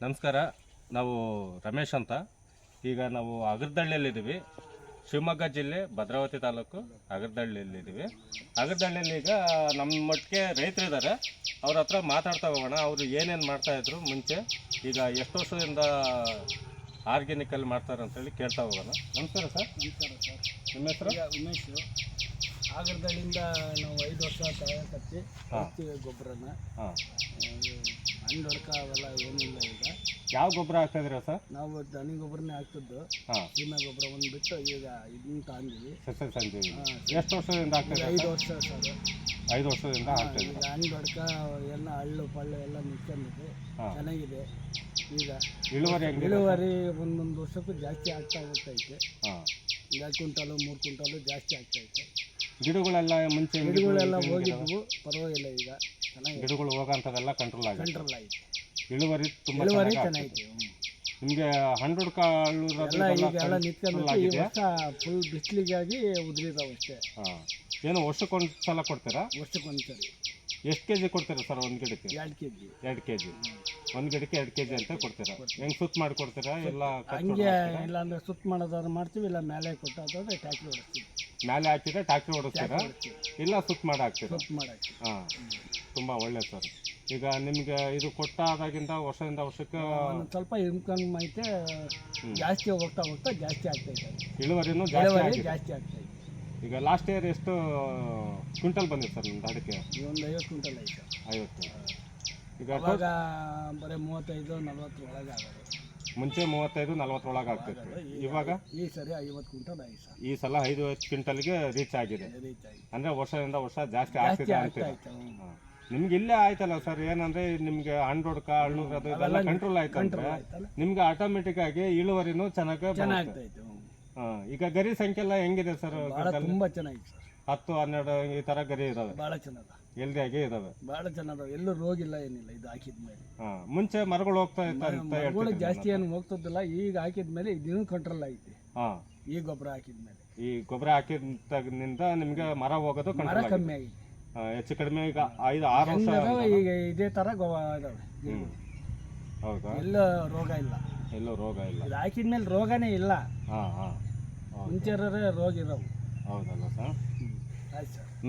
ನಮಸ್ಕಾರ ನಾವು ರಮೇಶ್ ಅಂತ. ಈಗ ನಾವು ಅಗರದಳ್ಳಿಯಲ್ಲಿದ್ದೀವಿ. ಶಿವಮೊಗ್ಗ ಜಿಲ್ಲೆ ಭದ್ರಾವತಿ ತಾಲೂಕು ಅಗರದಳ್ಳಿಯಲ್ಲಿದ್ದೀವಿ. ಅಗರದಳ್ಳಿಯಲ್ಲಿ ಈಗ ನಮ್ಮ ಮಟ್ಟಿಗೆ ರೈತರಿದ್ದಾರೆ. ಅವ್ರ ಹತ್ರ ಮಾತಾಡ್ತಾ ಹೋಗೋಣ ಅವರು ಏನೇನು ಮಾಡ್ತಾಯಿದ್ರು ಮುಂಚೆ. ಈಗ ಎಷ್ಟು ವರ್ಷದಿಂದ ಆರ್ಗ್ಯಾನಿಕಲ್ಲಿ ಮಾಡ್ತಾರೆ ಅಂತೇಳಿ ಕೇಳ್ತಾ ಹೋಗೋಣ. ನಮಸ್ಕಾರ ಸರ್. ನಮಸ್ಕಾರ ಸರ್. ನಿಮ್ಮ ಹೆಸರು? ಉಮೇಶ್. ಆಗರದಳ್ಳಿಂದ ನಾವು ಐದು ವರ್ಷ ತಯಾರಿಸಿ ಹಾಕ್ತೀವಿ ಗೊಬ್ಬರನ ಹಾಂ. ಹಣ್ಣು ಹೊಡ್ಕ ಅವೆಲ್ಲ ಏನಿಲ್ಲ ಯಾವ ಗೊಬ್ಬರ ಹಾಕ್ತಾಯಿದ್ದೀರಾ ಸರ್? ನಾವು ದನಿ ಗೊಬ್ಬರನೇ ಹಾಕ್ತಿದ್ದು. ಹಾಂ. ಸೀಮೆ ಗೊಬ್ಬರ ಒಂದು ಬಿಟ್ಟು ಈಗ ಇದನ್ನ ತಗೊಂಡಿವಿ ಸಸ್ಯ. ಸಂಜೀವಿ ಎಷ್ಟು ವರ್ಷದಿಂದ ಆಗ್ತಾಯಿದೆ ಐದು ವರ್ಷ ಸರ್. ಐದು ವರ್ಷದಿಂದ ಈಗ ಹಣ್ಣು ಬಡ್ಕ ಎಲ್ಲ ಹಳ್ಳು ಪಳ್ಳು ಎಲ್ಲ ನಿಂತ್ಕೊಂಡಿದೆ ಹಾಂ. ಚೆನ್ನಾಗಿದೆ. ಈಗ ಇಳುವರಿ ಹೆಂಗಿದೆ ಇಳುವರಿ ಒಂದೊಂದು ವರ್ಷಕ್ಕೂ ಜಾಸ್ತಿ ಆಗ್ತಾ ಹೋಗ್ತೈತೆ. ಹಾಂ. ಎರಡು ಕ್ವಿಂಟಾಲು ಮೂರು ಕ್ವಿಂಟಾಲು ಜಾಸ್ತಿ ಆಗ್ತೈತೆ. ಗಿಡಗಳೆಲ್ಲ ಮುಂಚೆ ಹೆಂಗಿದ್ವು, ಗಿಡಗಳೆಲ್ಲ ಹೆಂಗಿದಾವೆ? ಪರವಾಗಿಲ್ಲ ಈಗ. ಚೆನ್ನಾಗಿದೆ. ಗಿಡಗಳು ಹೋಗೋಂಥದ್ದೆಲ್ಲ ಕಂಟ್ರೋಲ್ ಆಗಿದೆ. ಕಂಟ್ರೋಲ್ ಆಯ್ತು ಇಳುವರಿ ತುಂಬ ಇಳುವರಿ ಚೆನ್ನಾಗಿದೆ ನಿಮಗೆ ಹಂಡ್ರೆಡ್ ಕಾಳು ಎಲ್ಲ ಈಗ ಎಲ್ಲ ನಿಂತ್ಕೊಂಡು ಈ ವರ್ಷ ಫುಲ್ ಬಿಸಿಲಿಗಾಗಿ ಉದುರಿದಾವೆ ಅಷ್ಟೇ. ಹಾಂ. ಏನು ವರ್ಷಕ್ಕೊಂದು ಸಲ ಕೊಡ್ತೀರಾ? ವರ್ಷಕ್ಕೊಂದ್ಸರಿ. ಎಷ್ಟು ಕೆ ಜಿ ಕೊಡ್ತೀರಾ ಸರ್ ಒಂದು ಗಿಡಕ್ಕೆ? ಎರಡು ಕೆ ಜಿ ಎರಡು ಕೆ ಜಿ ಒಂದು ಗಿಡಕ್ಕೆ ಎರಡು ಕೆ ಜಿ ಅಂತ ಕೊಡ್ತೀರಾ? ಹೆಂಗೆ ಸುತ್ತ ಮಾಡಿ ಕೊಡ್ತೀರಾ ಎಲ್ಲ ಹಂಗೆ ಇಲ್ಲ ಅಂದರೆ ಸುತ್ತ ಮಾಡೋದಾದ್ರೆ ಮಾಡ್ತೀವಿ ಇಲ್ಲ ಮೇಲೆ ಕೊಟ್ಟಾದ್ರೆ ಟ್ಯಾಕ್ಟ್ರಿ ಹೊಡಿಸ್ತೀವಿ ಮೇಲೆ ಹಾಕಿದ್ರೆ ಟ್ಯಾಕ್ಟ್ರಿ ಹೊಡಿಸ್ತೀರಾ ಇಲ್ಲ ಸುತ್ತ ಮಾಡಿ ಹಾಕ್ತೀರಾ ಸುತ್ತ ಮಾಡಿ ಹಾಂ. ತುಂಬ ಒಳ್ಳೆಯದು ಸರ್. ಈಗ ನಿಮಗೆ ಇದು ಕೊಟ್ಟಾದಾಗಿಂದ ವರ್ಷದಿಂದ ವರ್ಷಕ್ಕೆ ಒಂದೊಂದು ಸ್ವಲ್ಪ ಇನ್ಕಮ್ ಐತೆ ಜಾಸ್ತಿ ಹೋಗ್ತಾ ಹೋಗ್ತಾ ಜಾಸ್ತಿ ಆಗ್ತೈತೆ ಇಳುವರಿನೂ ಜಾಸ್ತಿ ಇಳುವರಿ ಆಗಿದೆ. ಜಾಸ್ತಿ ಆಗ್ತೈತೆ ಈಗ ಲಾಸ್ಟ್ ಇಯರ್ ಎಷ್ಟು ಕ್ವಿಂಟಲ್ ಬಂದಿದೆ ಸರ್ ನಿಮ್ದು ಅಡಿಕೆ? ಈ ಒಂದು ಐವತ್ತು ಕ್ವಿಂಟಲ್ ಐತೆ. ಐವತ್ತು. ಈಗ ಅವಾಗ ಬರೀ ಮೂವತ್ತೈದು ನಲ್ವತ್ತು ಒಳಗೆ ಆಗೋದು. ಮುಂಚೆ ಮೂವತ್ತೈದು ನಲವತ್ತರೊಳಗೆ ಆಗ್ತಿತ್ತು. ಇವಾಗ? ಈ ಸರಿ ಐವತ್ತು ಕ್ವಿಂಟಲ್ ಐದು ಸರ್. ಈ ಸಲ ಐದು ಕ್ವಿಂಟಲ್ಗೆ ರೀಚ್ ಆಗಿದೆ. ರೀಚ್ ಆಗಿದೆ. ಅಂದರೆ ವರ್ಷದಿಂದ ವರ್ಷ ಜಾಸ್ತಿ ಜಾಸ್ತಿ ಆಗ್ತಿದೆ ಆಗ್ತಾ ಅಂತೀರ? ಐತೆ ಹ್ಮ್. ನಿಮ್ಗೆ ಇಲ್ಲೇ ಆಯ್ತಲ್ಲ ಸರ್ ಏನಂದ್ರೆ ನಿಮ್ಗೆ ಹಣ್ಣೊಡ್ಕ ಹಣ್ಣುಗ್ರದು ಇದೆಲ್ಲ ಕಂಟ್ರೋಲ್ ಆಯ್ತು ಅಂದ್ರೆ ಕಂಟ್ರೋಲ್ ಆಯ್ತಲ್ಲ. ನಿಮ್ಗೆ ಆಟೋಮೆಟಿಕ್ ಆಗಿ ಇಳುವರಿನು ಚೆನ್ನಾಗಿ ಚೆನ್ನಾಗಿ. ಹಾಂ ಈಗ ಗರಿ ಸಂಖ್ಯೆ ಎಲ್ಲ ಹೆಂಗಿದೆ ಸರ್? ತುಂಬಾ ಚೆನ್ನಾಗಿದೆ ಸರ್. ಹತ್ತು ಹನ್ನೆರಡು ಈ ತರ ಗರಿ ಇದಾವೆ. ಬಹಳ ಚೆನ್ನಾದ. ಎಲ್ದಿಯಾಗಿ ಇದಾವೆ? ಬಹಳ ಚೆನ್ನಾಗ ಎಲ್ಲೂ ರೋಗ ಇಲ್ಲ ಏನಿಲ್ಲ ಇದು ಹಾಕಿದ ಮೇಲೆ. ಹಾಂ ಮುಂಚೆ ಮರಗಳು ಹೋಗ್ತಾ ಇರ್ತಾರೆ ಜಾಸ್ತಿ ಏನು ಹೋಗ್ತದಿಲ್ಲ ಈಗ ಹಾಕಿದ ಮೇಲೆ ಇದನ್ನು ಕಂಟ್ರೋಲ್ ಐತಿ ಹಾ. ಈ ಗೊಬ್ಬರ ಹಾಕಿದ ಮೇಲೆ. ಈ ಗೊಬ್ಬರ ಹಾಕಿದ ನಿಮ್ಗೆ ಮರ ಹೋಗೋದು ಮರ ಕಂಟ್ರೋಲ್ ಆಗಿದೆ. ಕಮ್ಮಿ ಆಗಿದೆ. ಹೆಚ್ಚು ಕಡಿಮೆ ಈಗ ಐದು ಆರು ವರ್ಷ ಈಗ ಇದೇ ತರ ಗೋವಾ ಇದಾವೆ. ಹ್ಮ್. ಹೌದಾ? ಎಲ್ಲ ರೋಗ ಇಲ್ಲ. ಎಲ್ಲೂ ರೋಗ ಇಲ್ಲ. ಇದು ಹಾಕಿದ ಮೇಲೆ ರೋಗನೇ ಇಲ್ಲ. ಹಾಂ ಹಾಂ. ಮುಂಚೆ ರೋಗ ಇರೋವು. ಹೌದಲ್ಲ ಸರ್? ಆಯ್ತು ಸರ್.